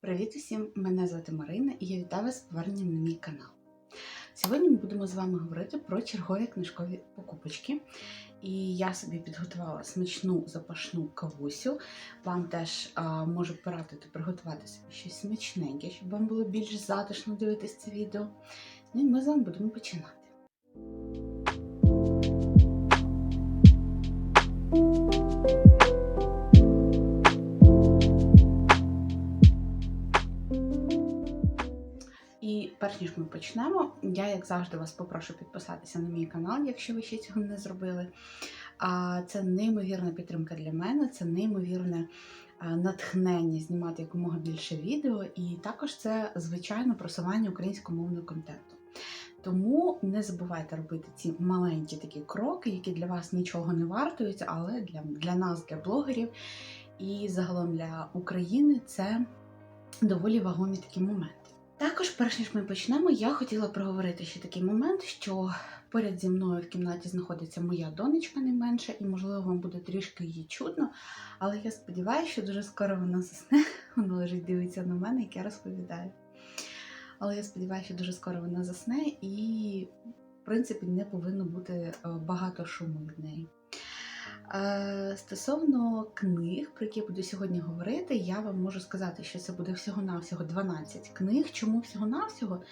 Привіт усім! Мене звати Марина і я вітаю вас з поверненням на мій канал. Сьогодні ми будемо з вами говорити про чергові книжкові покупочки. І я собі підготувала смачну запашну кавусю. Вам теж а, можу порадити приготувати собі щось смачненьке, щоб вам було більш затишно дивитися це відео. Ну і ми з вами будемо починати. Перш ніж ми почнемо, я, як завжди, вас попрошу підписатися на мій канал, якщо ви ще цього не зробили. Це неймовірна підтримка для мене, це неймовірне натхнення знімати якомога більше відео, і також це звичайно просування українськомовного контенту. Тому не забувайте робити ці маленькі такі кроки, які для вас нічого не вартують, але для, для нас, для блогерів і загалом для України це доволі вагомі такі моменти. Також, перш ніж ми почнемо, я хотіла проговорити ще такий момент, що поряд зі мною в кімнаті знаходиться моя донечка не менше, і, можливо, вам буде трішки її чутно, але я сподіваюся, що дуже скоро вона засне. Вона лежить, дивиться на мене, як я розповідаю. Але я сподіваюся, що дуже скоро вона засне, і, в принципі, не повинно бути е, багато шуму від неї. Е, Стосовно книг, про які я буду сьогодні говорити, я вам можу сказати, що це буде всього-навсього 12 книг. Чому всього-навсього?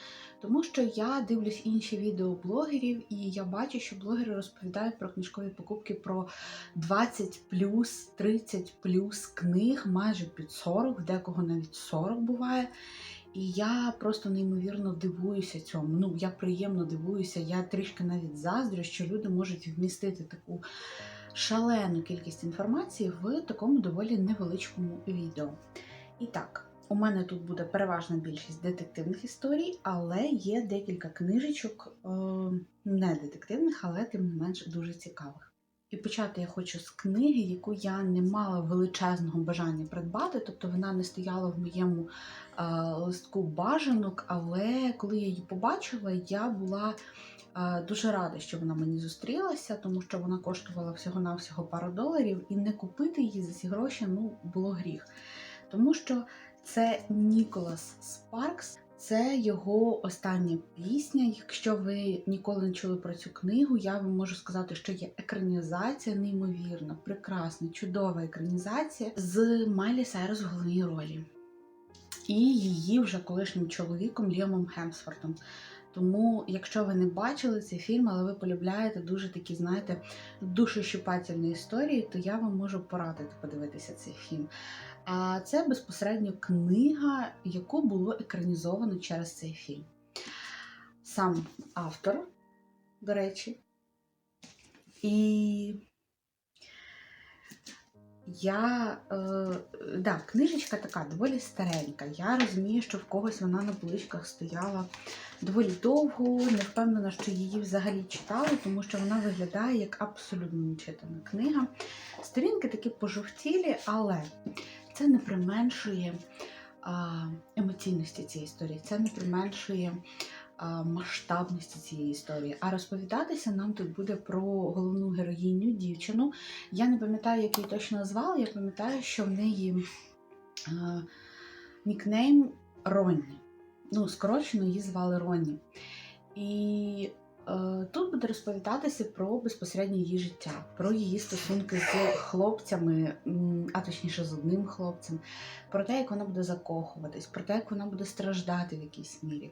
Тому що я дивлюсь інші відео блогерів, і я бачу, що блогери розповідають про книжкові покупки про 20 плюс, 30 плюс книг, майже під 40, декого навіть 40 буває. І я просто неймовірно дивуюся цьому. Ну, я приємно дивуюся, я трішки навіть заздрю, що люди можуть вмістити таку шалену кількість інформації в такому доволі невеличкому відео. І так, у мене тут буде переважна більшість детективних історій, але є декілька книжечок е, не детективних, але тим не менш дуже цікавих. І почати я хочу з книги, яку я не мала величезного бажання придбати, тобто вона не стояла в моєму е, листку бажанок, але коли я її побачила, я була дуже рада, що вона мені зустрілася, тому що вона коштувала всього-навсього пару доларів, і не купити її за ці гроші ну, було гріх. Тому що це Ніколас Спаркс, це його остання пісня. Якщо ви ніколи не чули про цю книгу, я вам можу сказати, що є екранізація неймовірна, прекрасна, чудова екранізація з Майлі Сайрус в головній ролі. І її вже колишнім чоловіком Ліамом Хемсфортом. Тому, якщо ви не бачили цей фільм, але ви полюбляєте дуже такі, знаєте, душещипательні історії, то я вам можу порадити подивитися цей фільм. А це безпосередньо книга, яку було екранізовано через цей фільм. Сам автор, до речі. І я, е, да, книжечка така доволі старенька. Я розумію, що в когось вона на поличках стояла доволі довго, не впевнена, що її взагалі читали, тому що вона виглядає як абсолютно нечитана книга. Сторінки такі пожовтілі, але це не применшує емоційності цієї історії, це не применшує масштабності цієї історії. А розповідатися нам тут буде про головну героїню, дівчину. Я не пам'ятаю, як її точно назвали, я пам'ятаю, що в неї нікнейм Ронні. Ну, скорочено її звали Ронні. І е, тут буде розповідатися про безпосередньо її життя, про її стосунки з хлопцями, а точніше з одним хлопцем, про те, як вона буде закохуватись, про те, як вона буде страждати в якійсь мірі.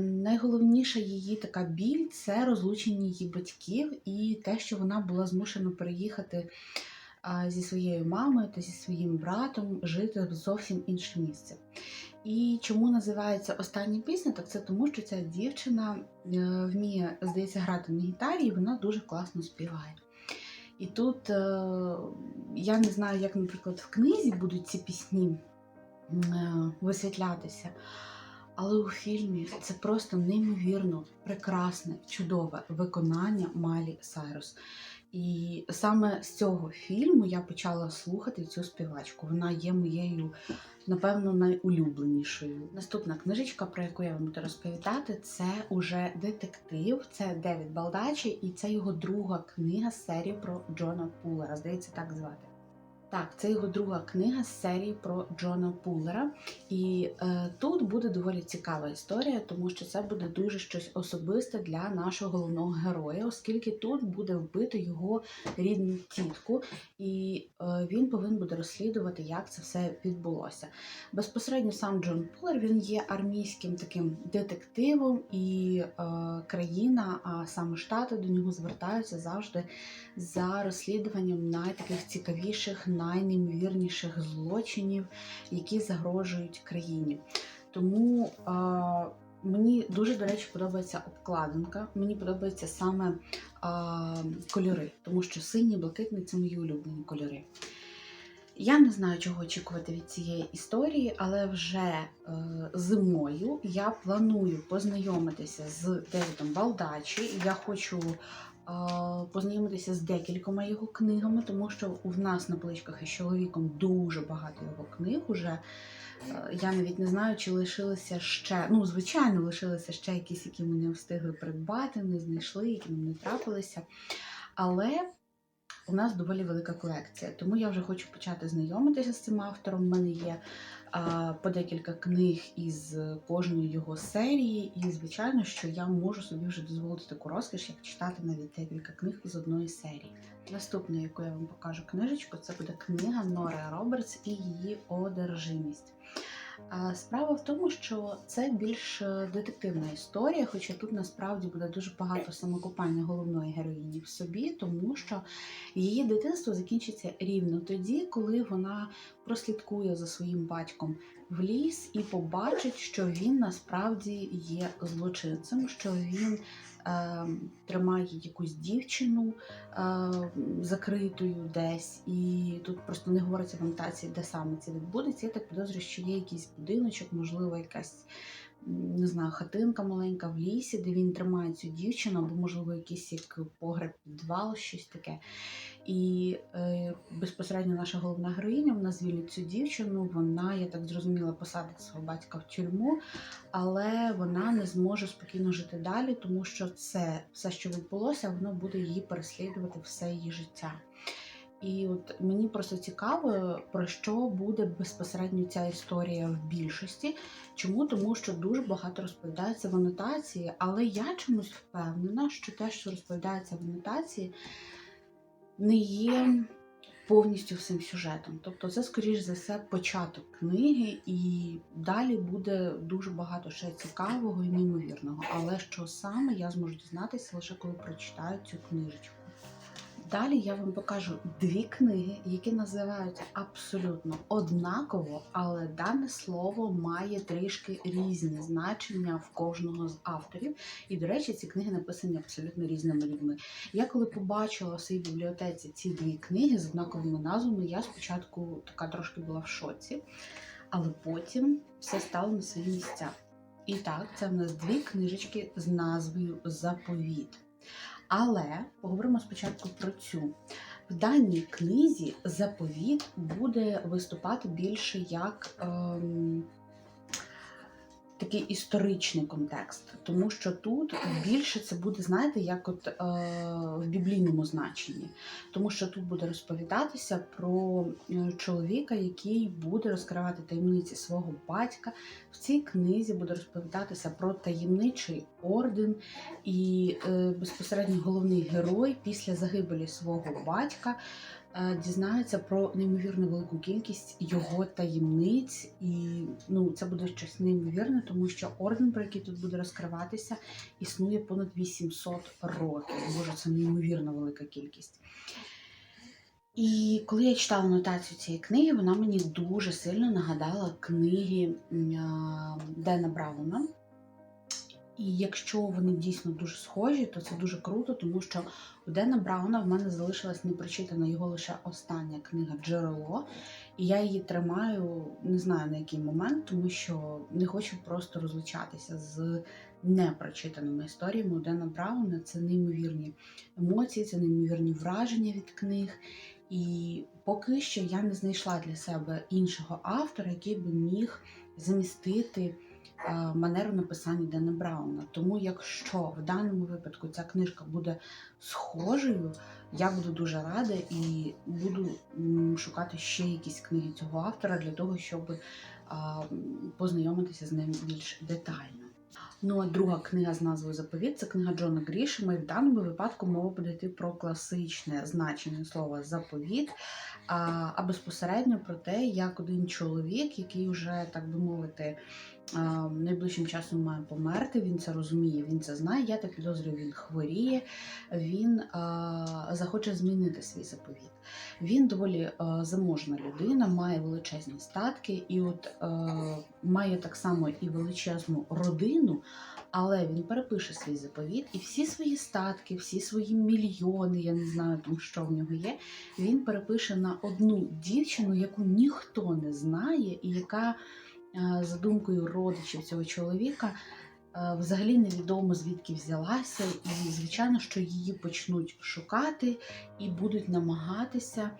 Найголовніша її така біль це розлучення її батьків і те, що вона була змушена переїхати зі своєю мамою та зі своїм братом жити в зовсім інше місце. І чому називається остання пісня? Так це тому, що ця дівчина е, вміє, здається, грати на гітарі, і вона дуже класно співає. І тут е, я не знаю, як, наприклад, в книзі будуть ці пісні е, висвітлятися. Але у фільмі це просто неймовірно прекрасне, чудове виконання Малі Сайрус. І саме з цього фільму я почала слухати цю співачку. Вона є моєю, напевно, найулюбленішою. Наступна книжечка, про яку я вам буду розповідати, це уже детектив. Це Девід Балдачі, і це його друга книга з серії про Джона Пулера. Здається, так звати. Так, це його друга книга з серії про Джона Пулера. І е, тут буде доволі цікава історія, тому що це буде дуже щось особисте для нашого головного героя, оскільки тут буде вбити його рідну тітку, і е, він повинен буде розслідувати, як це все відбулося. Безпосередньо сам Джон Пулер він є армійським таким детективом, і е, країна, а саме штати до нього звертаються завжди за розслідуванням найтаких цікавіших, найнеймовірніших злочинів, які загрожують країні. Тому а, мені дуже, до речі, подобається обкладинка. Мені подобаються саме а, кольори, тому що синій, блакитний це мої улюблені кольори. Я не знаю, чого очікувати від цієї історії, але вже е, зимою я планую познайомитися з Девідом Балдачі. Я хочу познайомитися з декількома його книгами, тому що у нас на поличках із чоловіком дуже багато його книг. Уже Е, я навіть не знаю, чи лишилися ще. Ну, звичайно, лишилися ще якісь, які ми не встигли придбати, не знайшли, які нам не трапилися. Але у нас доволі велика колекція, тому я вже хочу почати знайомитися з цим автором. У мене є по декілька книг із кожної його серії, і звичайно, що я можу собі вже дозволити таку розкіш, як читати навіть декілька книг із одної серії. Наступною, яку я вам покажу книжечку, це буде книга Нори Робертс і її одержимість. Справа в тому, що це більш е, детективна історія, хоча тут насправді буде дуже багато самокопання головної героїні в собі, тому що її дитинство закінчиться рівно тоді, коли вона прослідкує за своїм батьком в ліс і побачить, що він насправді є злочинцем, що він е, тримає якусь дівчину е, закритою десь, і тут просто не говориться в анотації, де саме це відбудеться. Я так підозрюю, що є якийсь будиночок, можливо, якась. Не знаю, хатинка маленька в лісі, де він тримає цю дівчину, або, можливо, якийсь як погреб підвал, щось таке. І е, безпосередньо наша головна героїня вона звільнить цю дівчину. Вона, я так зрозуміла, посадить свого батька в тюрму, але вона не зможе спокійно жити далі, тому що це все, що відбулося, воно буде її переслідувати все її життя. І от мені просто цікаво, про що буде безпосередньо ця історія в більшості. Чому? Тому що дуже багато розповідається в анотації, але я чомусь впевнена, що те, що розповідається в анотації, не є повністю всім сюжетом. Тобто, це, скоріш за все, початок книги, і далі буде дуже багато ще цікавого і неймовірного. Але що саме я зможу дізнатися лише коли прочитаю цю книжечку. Далі я вам покажу дві книги, які називаються абсолютно однаково, але дане слово має трішки різні значення в кожного з авторів. І, до речі, ці книги написані абсолютно різними людьми. Я коли побачила в своїй бібліотеці ці дві книги з однаковими назвами, я спочатку така трошки була в шоці, але потім все стало на свої місця. І так, це в нас дві книжечки з назвою Заповіт. Але поговоримо спочатку про цю. В даній книзі заповіт буде виступати більше як ем, такий історичний контекст, тому що тут більше це буде, знаєте, як от е, в біблійному значенні, тому що тут буде розповідатися про е, чоловіка, який буде розкривати таємниці свого батька. В цій книзі буде розповідатися про таємничий орден, і е, безпосередньо головний герой після загибелі свого батька. Е, Дізнається про неймовірно велику кількість його таємниць, і ну це буде щось неймовірне, тому що орден, про який тут буде розкриватися, існує понад 800 років. Боже, це неймовірно велика кількість. І коли я читала нотацію цієї книги, вона мені дуже сильно нагадала книги Дена Брауна. І якщо вони дійсно дуже схожі, то це дуже круто, тому що у Дена Брауна в мене залишилась непрочитана його лише остання книга Джерело. І я її тримаю, не знаю на який момент, тому що не хочу просто розлучатися з непрочитаними історіями у Дена Брауна. Це неймовірні емоції, це неймовірні враження від книг. І поки що я не знайшла для себе іншого автора, який би міг замістити манеру написання Дена Брауна. Тому, якщо в даному випадку ця книжка буде схожою, я буду дуже рада і буду шукати ще якісь книги цього автора для того, щоб познайомитися з ним більш детально. Ну а друга книга з назвою Заповіт це книга Джона Грішема. І в даному випадку мова буде йти про класичне значення слова заповіт, а, а безпосередньо про те, як один чоловік, який вже, так би мовити, найближчим часом має померти, він це розуміє, він це знає. Я так підозрюю, він хворіє, він захоче змінити свій заповіт. Він доволі заможна людина, має величезні статки, і от має так само і величезну родину. Але він перепише свій заповіт і всі свої статки, всі свої мільйони, я не знаю там, що в нього є. Він перепише на одну дівчину, яку ніхто не знає, і яка, за думкою родичів цього чоловіка, е, взагалі невідомо звідки взялася, і звичайно, що її почнуть шукати і будуть намагатися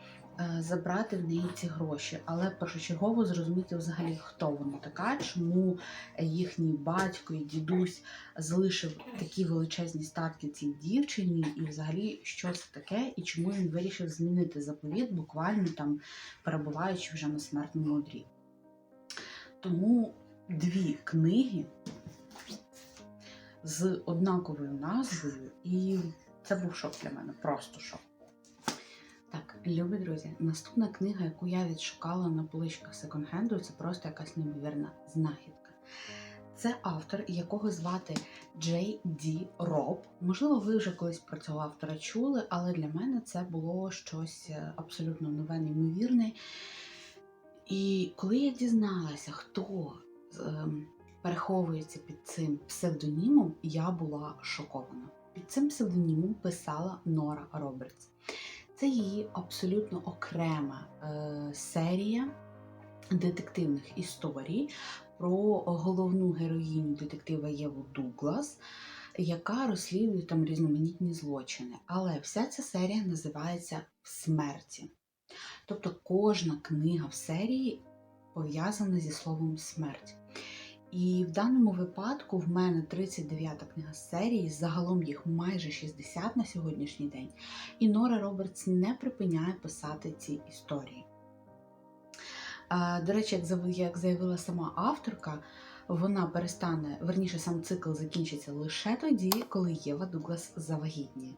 е, забрати в неї ці гроші. Але першочергово зрозуміти взагалі, хто вона така, чому їхній батько і дідусь залишив такі величезні статки цій дівчині, і взагалі що це таке, і чому він вирішив змінити заповіт, буквально там перебуваючи вже на смертному одрі. Тому дві книги з однаковою назвою, і це був шок для мене, просто шок. Так, любі друзі, наступна книга, яку я відшукала на поличках секонд-хенду, це просто якась неймовірна знахідка. Це автор, якого звати Джей Ді Роб. Можливо, ви вже колись про цього автора чули, але для мене це було щось е, абсолютно нове, неймовірне. І коли я дізналася, хто ем, переховується під цим псевдонімом, я була шокована. Під цим псевдонімом писала Нора Робертс. Це її абсолютно окрема е, серія детективних історій про головну героїню детектива Єву Дуглас, яка розслідує там різноманітні злочини. Але вся ця серія називається В смерті. Тобто кожна книга в серії пов'язана зі словом смерть. І в даному випадку в мене 39-та книга з серії, загалом їх майже 60 на сьогоднішній день. І Нора Робертс не припиняє писати ці історії. До речі, як заявила сама авторка, вона перестане, верніше, сам цикл закінчиться лише тоді, коли Єва Дуглас завагітніє.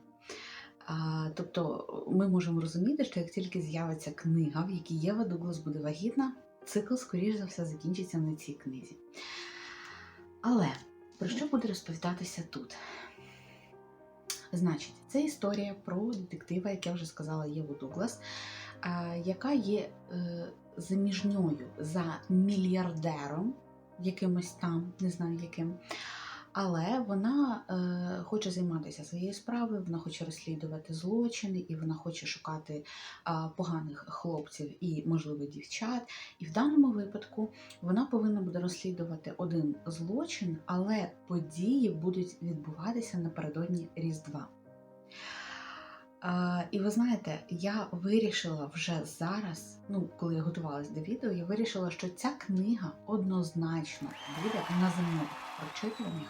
Тобто ми можемо розуміти, що як тільки з'явиться книга, в якій Єва Дуглас буде вагітна, цикл, скоріш за все, закінчиться на цій книзі. Але про що буде розповідатися тут? Значить, це історія про детектива, як я вже сказала, Єву Дуглас, яка є е, заміжньою за мільярдером, якимось там, не знаю яким. Але вона е, хоче займатися своєю справою, вона хоче розслідувати злочини, і вона хоче шукати а, поганих хлопців і, можливо, дівчат. І в даному випадку вона повинна буде розслідувати один злочин, але події будуть відбуватися напередодні Різдва. А, і ви знаєте, я вирішила вже зараз, ну коли я готувалась до відео, я вирішила, що ця книга однозначно буде на зимових прочитуваннях,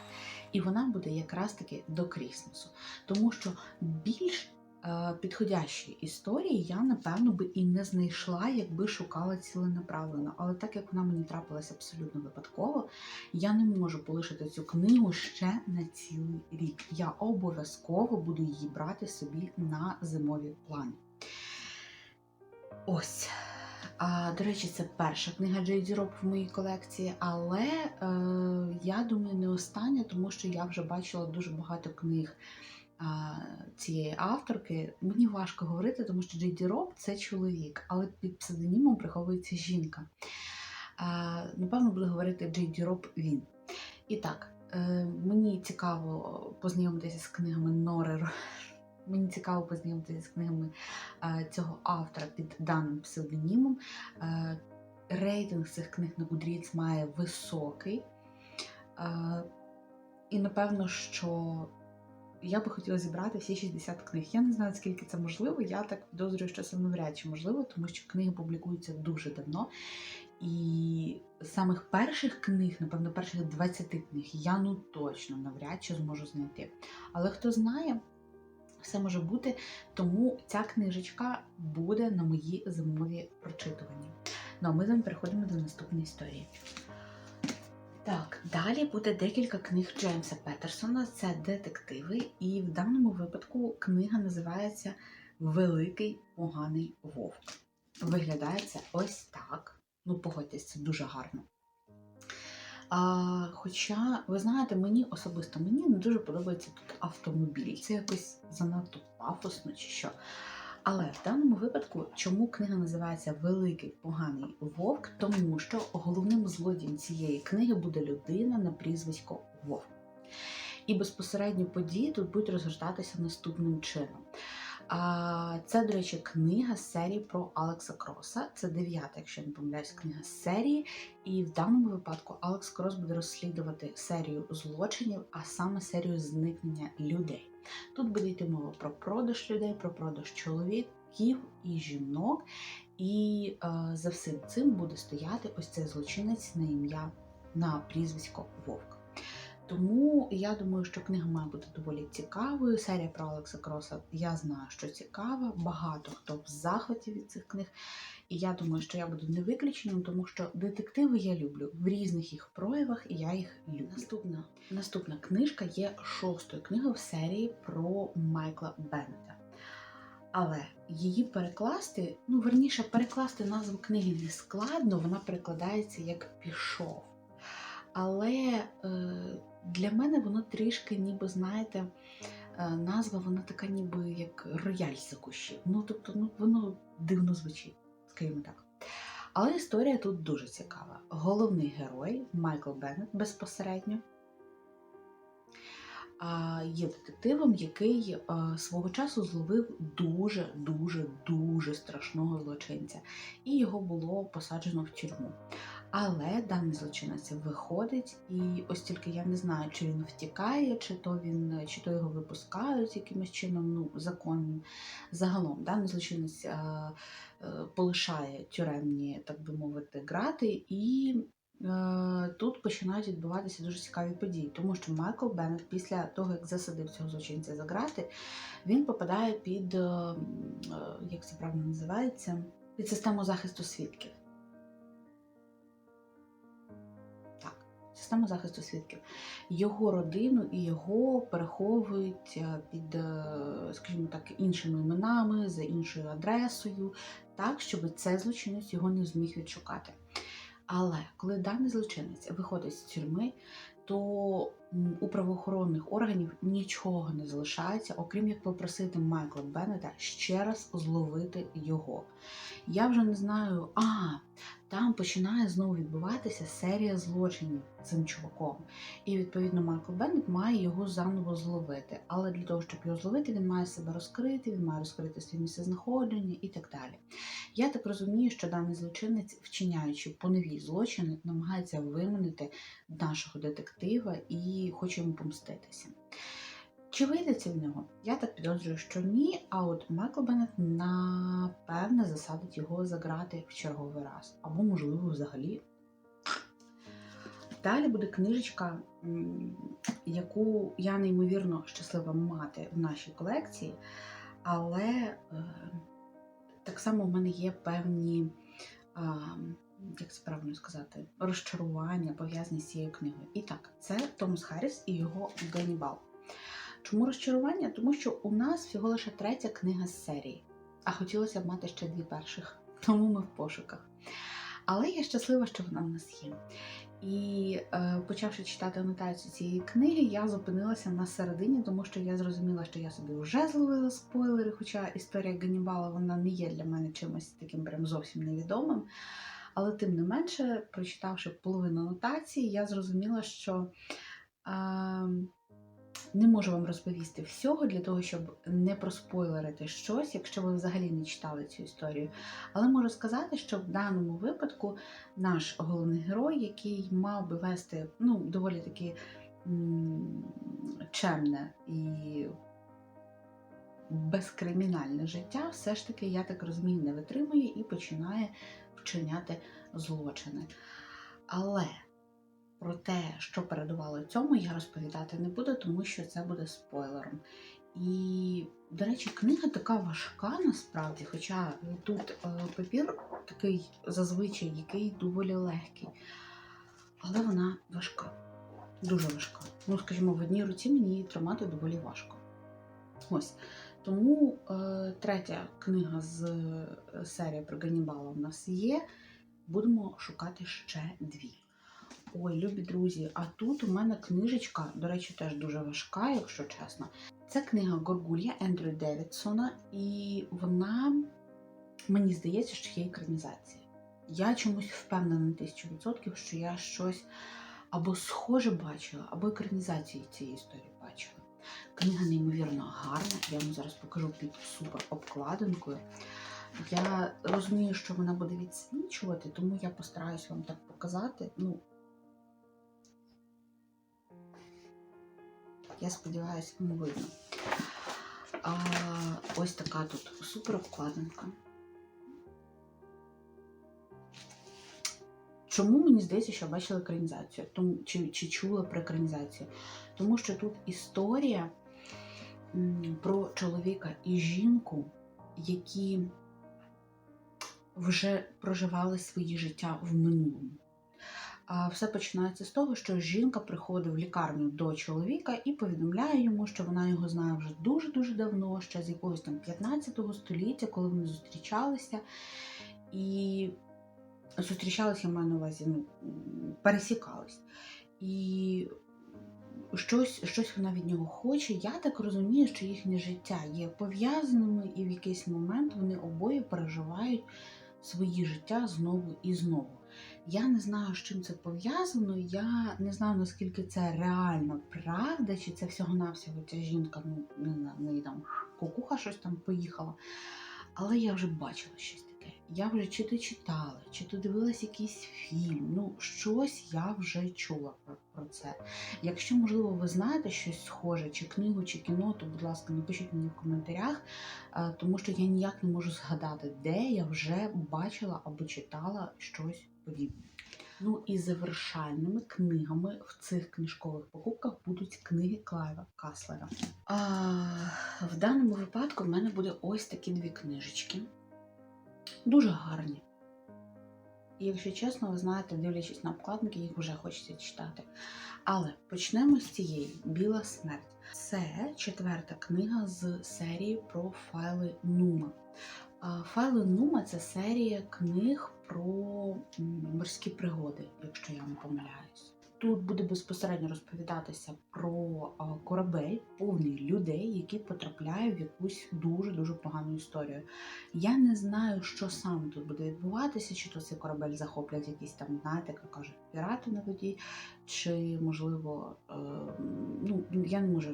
і вона буде якраз таки до Крісмасу. Тому що більш е, підходящої історії я, напевно, би і не знайшла, якби шукала ціленаправлено. Але так як вона мені трапилася абсолютно випадково, я не можу полишити цю книгу ще на цілий рік. Я обов'язково буду її брати собі на зимові плани. Ось. А, до речі, це перша книга Джейді Роб в моїй колекції, але е, я думаю, не остання, тому що я вже бачила дуже багато книг а, цієї авторки. Мені важко говорити, тому що Джейді Роб це чоловік, але під псевдонімом приховується жінка. А, напевно, буду говорити Джейді Роб він. І так, е, мені цікаво познайомитися з книгами Нори. Мені цікаво познайомитися з книгами е, цього автора під даним псевдонімом. Е, рейтинг цих книг на Goodreads має високий. Е, і напевно, що я би хотіла зібрати всі 60 книг. Я не знаю, скільки це можливо. Я так підозрюю, що це навряд чи можливо, тому що книги публікуються дуже давно. І самих перших книг, напевно, перших 20 книг, я ну точно навряд чи зможу знайти. Але хто знає, все може бути, тому ця книжечка буде на мої зимові прочитування. Ну а ми з вами переходимо до наступної історії. Так, далі буде декілька книг Джеймса Петерсона. Це детективи, і в даному випадку книга називається Великий поганий вовк. Виглядає це ось так. Ну, погодьтесь, це дуже гарно. А, хоча, ви знаєте, мені особисто мені не дуже подобається тут автомобіль. Це якось занадто пафосно чи що. Але в даному випадку, чому книга називається Великий поганий вовк? Тому що головним злодієм цієї книги буде людина на прізвисько Вовк. І безпосередньо події тут будуть розгортатися наступним чином. Це, до речі, книга з серії про Алекса Кроса. Це дев'ята, якщо не помиляюсь, книга з серії. І в даному випадку Алекс Крос буде розслідувати серію злочинів, а саме серію зникнення людей. Тут буде йти мова про продаж людей, про продаж чоловіків і жінок. І е, за всім цим буде стояти ось цей злочинець на ім'я на прізвисько Вовк. Тому я думаю, що книга має бути доволі цікавою. Серія про Алекса Кроса я знаю, що цікава. Багато хто в захваті від цих книг. І я думаю, що я буду не виключенням, тому що детективи я люблю в різних їх проявах, і я їх люблю. Наступна наступна книжка є шостою книгою в серії про Майкла Беннета. Але її перекласти, ну верніше, перекласти назву книги не складно, вона перекладається як пішов. Але е, для мене воно трішки, ніби, знаєте, е, назва вона така, ніби як рояль за кущі. Ну, тобто, ну, воно дивно звучить, скажімо так. Але історія тут дуже цікава. Головний герой Майкл Беннет безпосередньо є детективом, який свого часу зловив дуже, дуже, дуже страшного злочинця, і його було посаджено в тюрму. Але даний злочинець виходить, і ось тільки я не знаю, чи він втікає, чи то він, чи то його випускають якимось чином, ну законним. Загалом даний злочинець а, а, полишає тюремні, так би мовити, грати, і а, тут починають відбуватися дуже цікаві події, тому що Майкл Беннет після того, як засадив цього злочинця за грати, він попадає під, а, як це правильно називається, під систему захисту свідків. Систему захисту свідків. Його родину і його переховують під, скажімо так, іншими іменами, за іншою адресою, так, щоб цей злочинець його не зміг відшукати. Але коли даний злочинець виходить з тюрми, то у правоохоронних органів нічого не залишається, окрім як попросити Майкла Беннета ще раз зловити його. Я вже не знаю, а там починає знову відбуватися серія злочинів цим чуваком. І відповідно Майкл Беннет має його заново зловити. Але для того, щоб його зловити, він має себе розкрити, він має розкрити своє місце знаходження і так далі. Я так розумію, що даний злочинець, вчиняючи по нові злочини, намагається виманити нашого детектива і хоче йому помститися. Чи вийде це в нього? Я так підозрюю, що ні. А от Майкл Беннет напевне засадить його заграти в черговий раз. Або, можливо, взагалі. Далі буде книжечка, яку я неймовірно щаслива мати в нашій колекції, але е, так само в мене є певні, як це правильно сказати, розчарування пов'язані з цією книгою. І так, це Томас Харріс і його Ганнібал. Чому розчарування? Тому що у нас всього лише третя книга з серії, а хотілося б мати ще дві перших, тому ми в пошуках. Але я щаслива, що вона в нас є. І е, почавши читати анотацію цієї книги, я зупинилася на середині, тому що я зрозуміла, що я собі вже зловила спойлери, хоча історія Ганнібала вона не є для мене чимось таким прям зовсім невідомим. Але тим не менше, прочитавши половину анотації, я зрозуміла, що. Е, не можу вам розповісти всього для того, щоб не проспойлерити щось, якщо ви взагалі не читали цю історію. Але можу сказати, що в даному випадку наш головний герой, який мав би вести ну, доволі таки чемне і безкримінальне життя, все ж таки, я так розумію, не витримує і починає вчиняти злочини. Але про те, що передувало цьому, я розповідати не буду, тому що це буде спойлером. І, до речі, книга така важка насправді, хоча тут е, папір такий зазвичай, який доволі легкий. Але вона важка, дуже важка. Ну, скажімо, в одній руці мені її тримати доволі важко. Ось. Тому е, третя книга з е, серії про Ганнібала у нас є. Будемо шукати ще дві. Ой, любі друзі, а тут у мене книжечка, до речі, теж дуже важка, якщо чесно. Це книга Горгулья Ендрю Девідсона, і вона, мені здається, що є екранізація. Я чомусь впевнена на тисячу відсотків, що я щось або схоже бачила, або екранізацію цієї історії бачила. Книга неймовірно гарна, я вам зараз покажу під супер обкладинкою. Я розумію, що вона буде відсвічувати, тому я постараюсь вам так показати. Ну, я сподіваюся, вам видно. А, ось така тут супер обкладинка. Чому мені здається, що бачила екранізацію? Тому, чи, чи чула про екранізацію? Тому що тут історія про чоловіка і жінку, які вже проживали свої життя в минулому. Все починається з того, що жінка приходить в лікарню до чоловіка і повідомляє йому, що вона його знає вже дуже-дуже давно, ще з якогось там 15 століття, коли вони зустрічалися. І зустрічалися, я маю на увазі, ну, пересікались. І щось, щось вона від нього хоче. Я так розумію, що їхнє життя є пов'язаними, і в якийсь момент вони обоє переживають свої життя знову і знову. Я не знаю, з чим це пов'язано. Я не знаю, наскільки це реально правда, чи це всього-навсього ця жінка, ну, не знаю, неї там кукуха щось там поїхала. Але я вже бачила щось. Я вже чи то читала, чи то дивилась якийсь фільм. Ну, щось я вже чула про, про це. Якщо, можливо, ви знаєте щось схоже, чи книгу, чи кіно, то, будь ласка, напишіть мені в коментарях, е, тому що я ніяк не можу згадати, де я вже бачила або читала щось подібне. Ну і завершальними книгами в цих книжкових покупках будуть книги Клайва Каслера. А, в даному випадку в мене буде ось такі дві книжечки. Дуже гарні. І якщо чесно, ви знаєте, дивлячись на обкладинки, їх вже хочеться читати. Але почнемо з цієї Біла смерть. Це четверта книга з серії про файли Нума. Файли Нума це серія книг про морські пригоди, якщо я не помиляюсь. Тут буде безпосередньо розповідатися про корабель, повний людей, які потрапляють в якусь дуже дуже погану історію. Я не знаю, що саме тут буде відбуватися, чи то цей корабель захоплять якісь там, знаєте, як кажуть, пірати на воді, чи можливо, е, ну я не можу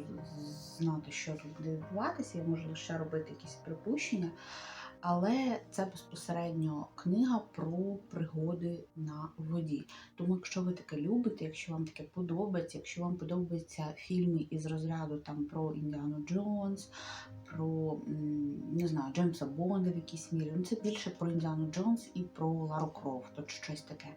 знати, що тут буде відбуватися, я можу лише робити якісь припущення. Але це безпосередньо книга про пригоди на воді. Тому, якщо ви таке любите, якщо вам таке подобається, якщо вам подобаються фільми із розряду там про Індіану Джонс, про не знаю, Джеймса Бонда в якійсь мірі, ну це більше про Індіану Джонс і про Лару Крофт, от щось таке.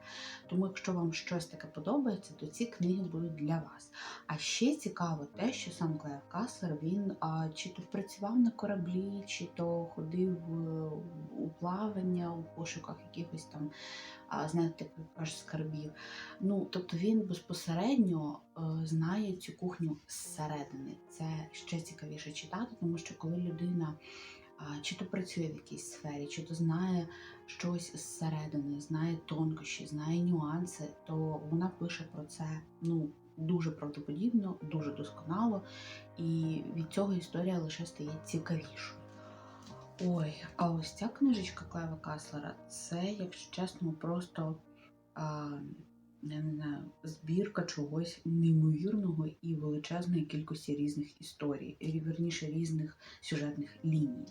Тому, якщо вам щось таке подобається, то ці книги будуть для вас. А ще цікаво те, що сам Клайв Каслер він а, чи то працював на кораблі, чи то ходив е, у плавання у пошуках якихось там, а, знаєте, аж скарбів. Ну, тобто він безпосередньо е, знає цю кухню зсередини. Це ще цікавіше читати, тому що коли людина чи то працює в якійсь сфері, чи то знає щось зсередини, знає тонкощі, знає нюанси, то вона пише про це ну, дуже правдоподібно, дуже досконало, і від цього історія лише стає цікавішою. Ой, а ось ця книжечка Клайва Каслера, це, якщо чесно, просто а, не знаю, збірка чогось неймовірного і величезної кількості різних історій, і, вірніше різних сюжетних ліній.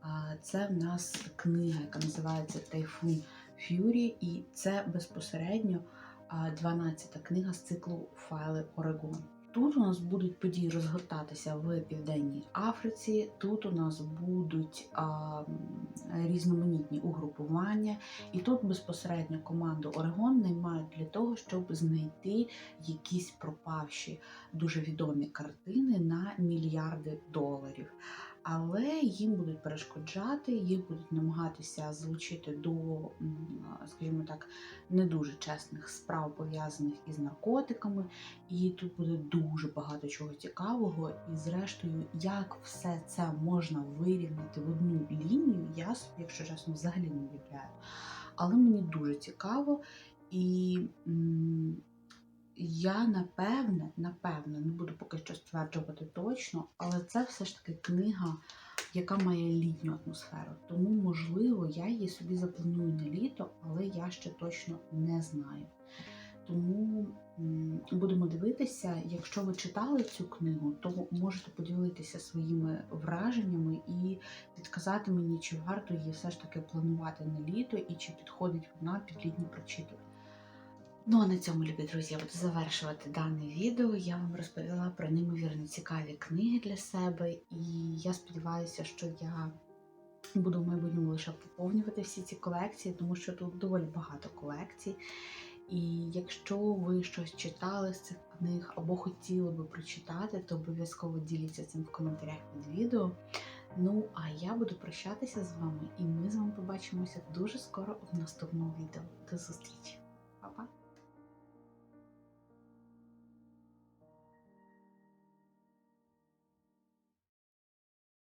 А, Це в нас книга, яка називається Тайфун Ф'юрі, і це безпосередньо а, 12-та книга з циклу Файли Орегон. Тут у нас будуть події розгортатися в Південній Африці. Тут у нас будуть а, різноманітні угрупування, і тут безпосередньо команду Орегон наймають для того, щоб знайти якісь пропавші дуже відомі картини на мільярди доларів. Але їм будуть перешкоджати, їх будуть намагатися залучити до, скажімо так, не дуже чесних справ пов'язаних із наркотиками. І тут буде дуже багато чого цікавого. І зрештою, як все це можна вирівняти в одну лінію, я собі, якщо чесно, взагалі не уявляю. Але мені дуже цікаво, і я напевне, напевне, не буду поки що стверджувати точно, але це все ж таки книга, яка має літню атмосферу. Тому, можливо, я її собі запланую на літо, але я ще точно не знаю. Тому будемо дивитися. Якщо ви читали цю книгу, то можете поділитися своїми враженнями і підказати мені, чи варто її все ж таки планувати на літо і чи підходить вона під літні прочитування. Ну а на цьому, любі друзі, я буду завершувати дане відео. Я вам розповіла про неймовірно цікаві книги для себе, і я сподіваюся, що я буду в майбутньому лише поповнювати всі ці колекції, тому що тут доволі багато колекцій. І якщо ви щось читали з цих книг або хотіли би прочитати, то обов'язково діліться цим в коментарях під відео. Ну, а я буду прощатися з вами, і ми з вами побачимося дуже скоро в наступному відео. До зустрічі!